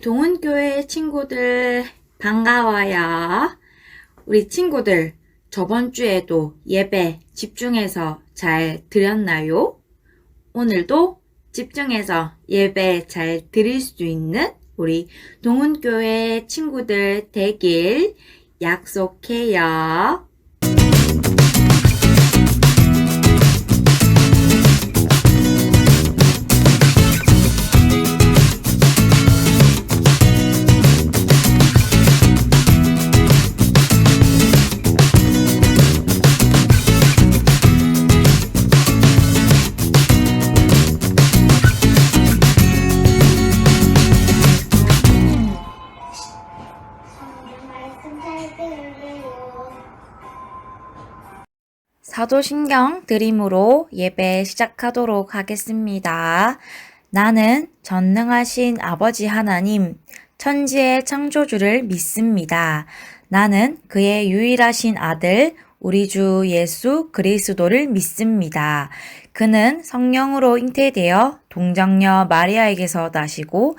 동은교회 친구들 반가워요. 우리 친구들 저번 주에도 예배 집중해서 잘 드렸나요? 오늘도 집중해서 예배 잘 드릴 수 있는 우리 동은교회 친구들 되길 약속해요. 사도신경 드림으로 예배 시작하도록 하겠습니다. 나는 전능하신 아버지 하나님, 천지의 창조주를 믿습니다. 나는 그의 유일하신 아들, 우리 주 예수 그리스도를 믿습니다. 그는 성령으로 잉태되어 동정녀 마리아에게서 나시고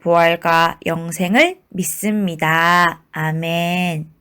부활과 영생을 믿습니다. 아멘.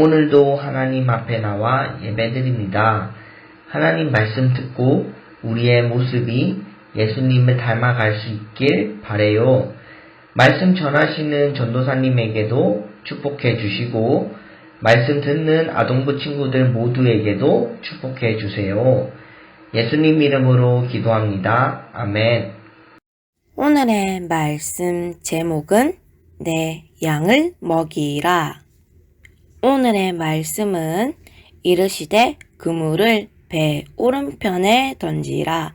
오늘도 하나님 앞에 나와 예배드립니다. 하나님 말씀 듣고 우리의 모습이 예수님을 닮아갈 수 있길 바래요. 말씀 전하시는 전도사님에게도 축복해 주시고 말씀 듣는 아동부 친구들 모두에게도 축복해 주세요. 예수님 이름으로 기도합니다. 아멘. 오늘의 말씀 제목은 내 양을 먹이라. 오늘의 말씀은 이르시되 그물을 배 오른편에 던지라.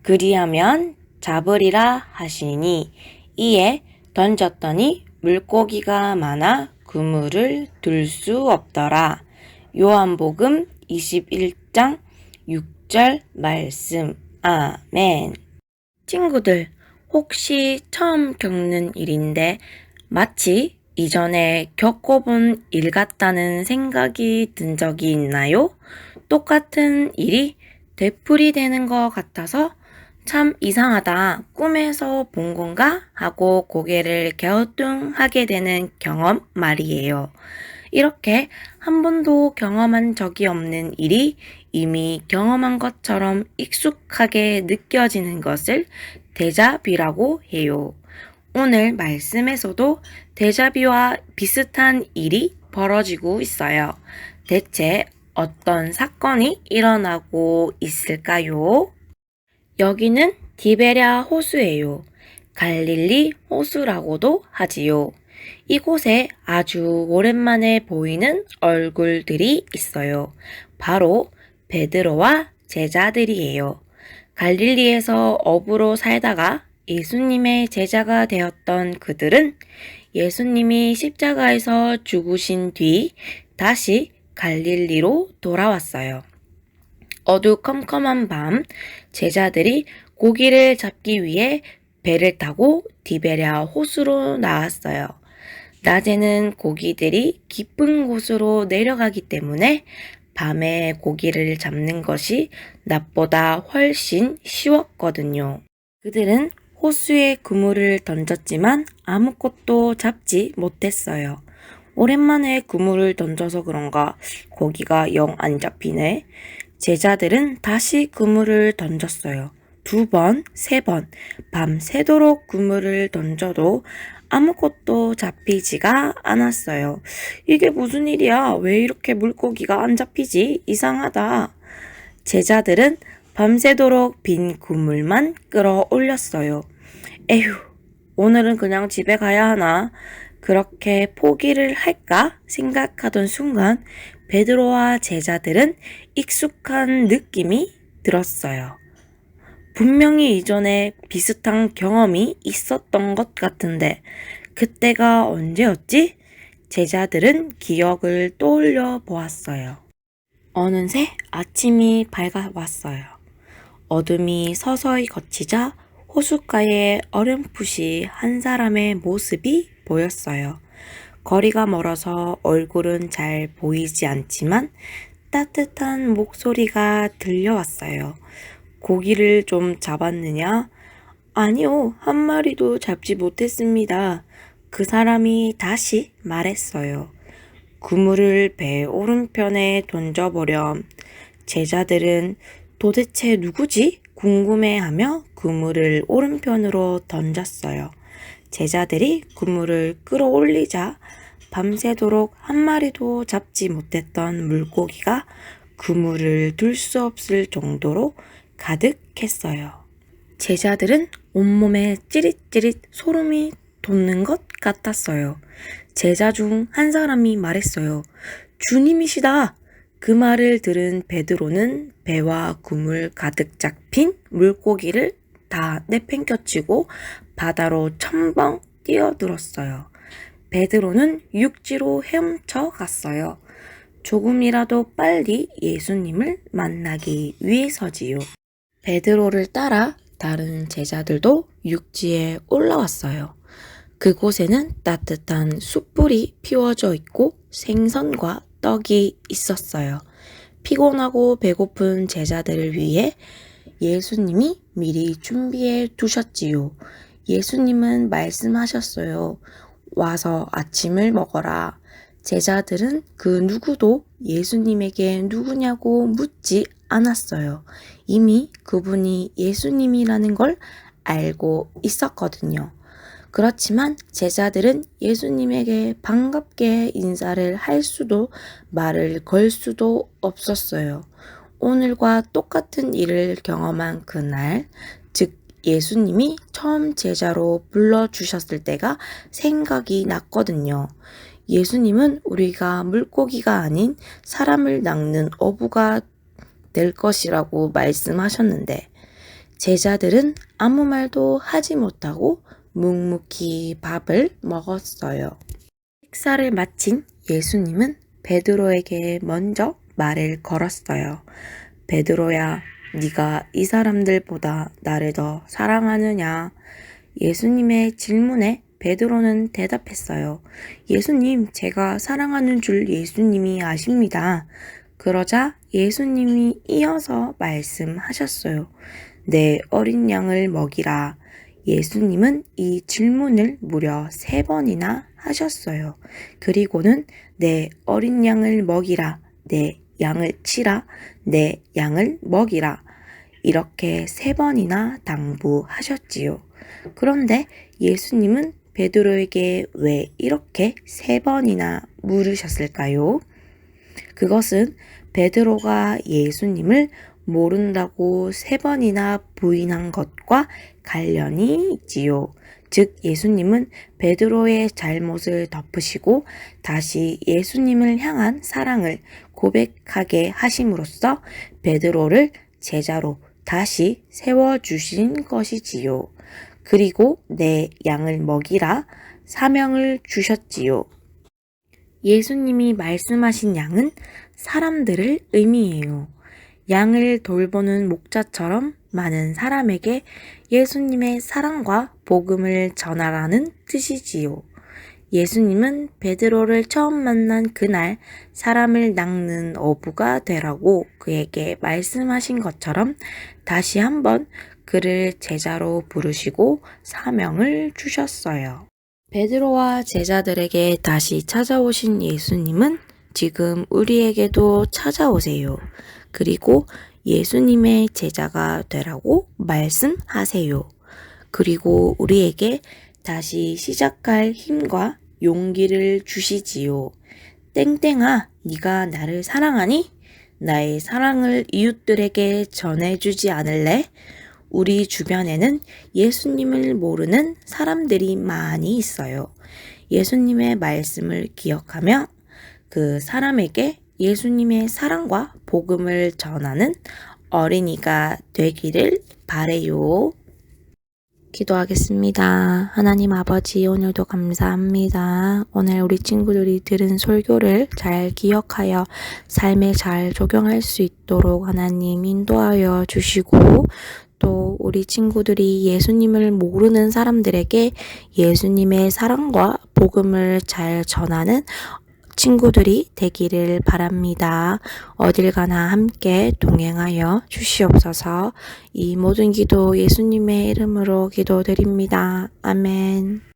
그리하면 잡으리라 하시니 이에 던졌더니 물고기가 많아 그물을 들 수 없더라. 요한복음 21장 6절 말씀. 아멘. 친구들, 혹시 처음 겪는 일인데 마치 이전에 겪어본 일 같다는 생각이 든 적이 있나요? 똑같은 일이 되풀이 되는 것 같아서 참 이상하다. 꿈에서 본 건가? 하고 고개를 갸우뚱하게 되는 경험 말이에요. 이렇게 한 번도 경험한 적이 없는 일이 이미 경험한 것처럼 익숙하게 느껴지는 것을 데자뷰라고 해요. 오늘 말씀에서도 데자뷰와 비슷한 일이 벌어지고 있어요. 대체 어떤 사건이 일어나고 있을까요? 여기는 디베랴 호수예요. 갈릴리 호수라고도 하지요. 이곳에 아주 오랜만에 보이는 얼굴들이 있어요. 바로 베드로와 제자들이에요. 갈릴리에서 어부로 살다가 예수님의 제자가 되었던 그들은 예수님이 십자가에서 죽으신 뒤 다시 갈릴리로 돌아왔어요. 어두컴컴한 밤 제자들이 고기를 잡기 위해 배를 타고 디베랴 호수로 나왔어요. 낮에는 고기들이 깊은 곳으로 내려가기 때문에 밤에 고기를 잡는 것이 낮보다 훨씬 쉬웠거든요. 그들은 호수에 그물을 던졌지만 아무것도 잡지 못했어요. 오랜만에 그물을 던져서 그런가 고기가 영 안 잡히네. 제자들은 다시 그물을 던졌어요. 두 번, 세 번, 밤새도록 그물을 던져도 아무것도 잡히지가 않았어요. 이게 무슨 일이야? 왜 이렇게 물고기가 안 잡히지? 이상하다. 제자들은 밤새도록 빈 그물만 끌어올렸어요. 에휴, 오늘은 그냥 집에 가야 하나? 그렇게 포기를 할까 생각하던 순간 베드로와 제자들은 익숙한 느낌이 들었어요. 분명히 이전에 비슷한 경험이 있었던 것 같은데 그때가 언제였지? 제자들은 기억을 떠올려 보았어요. 어느새 아침이 밝아왔어요. 어둠이 서서히 걷히자 호숫가에 어렴풋이 한 사람의 모습이 보였어요. 거리가 멀어서 얼굴은 잘 보이지 않지만 따뜻한 목소리가 들려왔어요. 고기를 좀 잡았느냐? 아니요, 한 마리도 잡지 못했습니다. 그 사람이 다시 말했어요. 그물을 배 오른편에 던져보렴. 제자들은 도대체 누구지? 궁금해하며 그물을 오른편으로 던졌어요. 제자들이 그물을 끌어올리자 밤새도록 한 마리도 잡지 못했던 물고기가 그물을 둘 수 없을 정도로 가득했어요. 제자들은 온몸에 찌릿찌릿 소름이 돋는 것 같았어요. 제자 중 한 사람이 말했어요. 주님이시다! 그 말을 들은 베드로는 배와 그물 가득 잡힌 물고기를 다 내팽겨치고 바다로 첨벙 뛰어들었어요. 베드로는 육지로 헤엄쳐 갔어요. 조금이라도 빨리 예수님을 만나기 위해서지요. 베드로를 따라 다른 제자들도 육지에 올라왔어요. 그곳에는 따뜻한 숯불이 피워져 있고 생선과 떡이 있었어요. 피곤하고 배고픈 제자들을 위해 예수님이 미리 준비해 두셨지요. 예수님은 말씀하셨어요. 와서 아침을 먹어라. 제자들은 그 누구도 예수님에게 누구냐고 묻지 않았어요. 이미 그분이 예수님이라는 걸 알고 있었거든요. 그렇지만 제자들은 예수님에게 반갑게 인사를 할 수도 말을 걸 수도 없었어요. 오늘과 똑같은 일을 경험한 그날, 즉 예수님이 처음 제자로 불러주셨을 때가 생각이 났거든요. 예수님은 우리가 물고기가 아닌 사람을 낚는 어부가 될 것이라고 말씀하셨는데, 제자들은 아무 말도 하지 못하고 묵묵히 밥을 먹었어요. 식사를 마친 예수님은 베드로에게 먼저 말을 걸었어요. 베드로야, 네가 이 사람들보다 나를 더 사랑하느냐? 예수님의 질문에 베드로는 대답했어요. 예수님, 제가 사랑하는 줄 예수님이 아십니다. 그러자 예수님이 이어서 말씀하셨어요. 내 어린 양을 먹이라. 예수님은 이 질문을 무려 세 번이나 하셨어요. 그리고는 내 어린 양을 먹이라. 내 양을 치라. 내 양을 먹이라. 이렇게 세 번이나 당부하셨지요. 그런데 예수님은 베드로에게 왜 이렇게 세 번이나 물으셨을까요? 그것은 베드로가 예수님을 모른다고 세 번이나 부인한 것과 관련이 있지요. 즉 예수님은 베드로의 잘못을 덮으시고 다시 예수님을 향한 사랑을 고백하게 하심으로써 베드로를 제자로 다시 세워 주신 것이지요. 그리고 내 양을 먹이라 사명을 주셨지요. 예수님이 말씀하신 양은 사람들을 의미해요. 양을 돌보는 목자처럼 많은 사람에게 예수님의 사랑과 복음을 전하라는 뜻이지요. 예수님은 베드로를 처음 만난 그날 사람을 낚는 어부가 되라고 그에게 말씀하신 것처럼 다시 한번 그를 제자로 부르시고 사명을 주셨어요. 베드로와 제자들에게 다시 찾아오신 예수님은 지금 우리에게도 찾아오세요. 그리고 예수님의 제자가 되라고 말씀하세요. 그리고 우리에게 다시 시작할 힘과 용기를 주시지요. 땡땡아, 네가 나를 사랑하니? 나의 사랑을 이웃들에게 전해주지 않을래? 우리 주변에는 예수님을 모르는 사람들이 많이 있어요. 예수님의 말씀을 기억하며 그 사람에게 예수님의 사랑과 복음을 전하는 어린이가 되기를 바래요. 기도하겠습니다. 하나님 아버지, 오늘도 감사합니다. 오늘 우리 친구들이 들은 설교를 잘 기억하여 삶에 잘 적용할 수 있도록 하나님 인도하여 주시고, 또 우리 친구들이 예수님을 모르는 사람들에게 예수님의 사랑과 복음을 잘 전하는 친구들이 되기를 바랍니다. 어딜 가나 함께 동행하여 주시옵소서 이 모든 기도 예수님의 이름으로 기도드립니다. 아멘.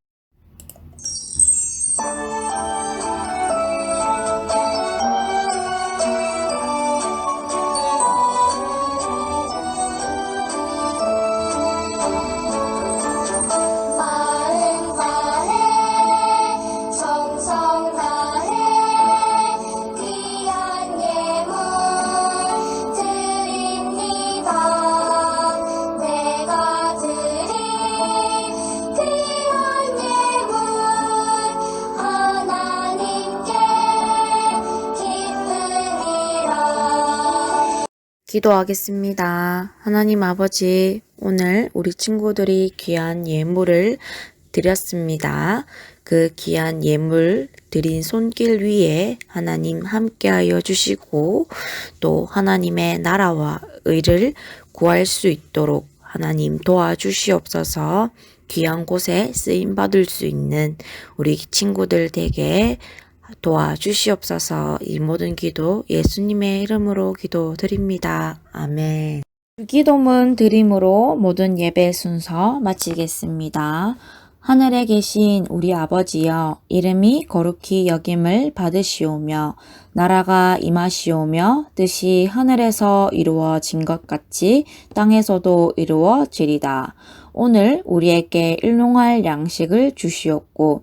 기도하겠습니다. 하나님 아버지, 오늘 우리 친구들이 귀한 예물을 드렸습니다. 그 귀한 예물 드린 손길 위에 하나님 함께하여 주시고 또 하나님의 나라와 의를 구할 수 있도록 하나님 도와주시옵소서 귀한 곳에 쓰임 받을 수 있는 우리 친구들 되게 도와주시옵소서 이 모든 기도 예수님의 이름으로 기도드립니다. 아멘. 기도문 드림으로 모든 예배 순서 마치겠습니다. 하늘에 계신 우리 아버지여, 이름이 거룩히 여김을 받으시오며, 나라가 임하시오며, 뜻이 하늘에서 이루어진 것 같이 땅에서도 이루어지리다. 오늘 우리에게 일용할 양식을 주시옵고,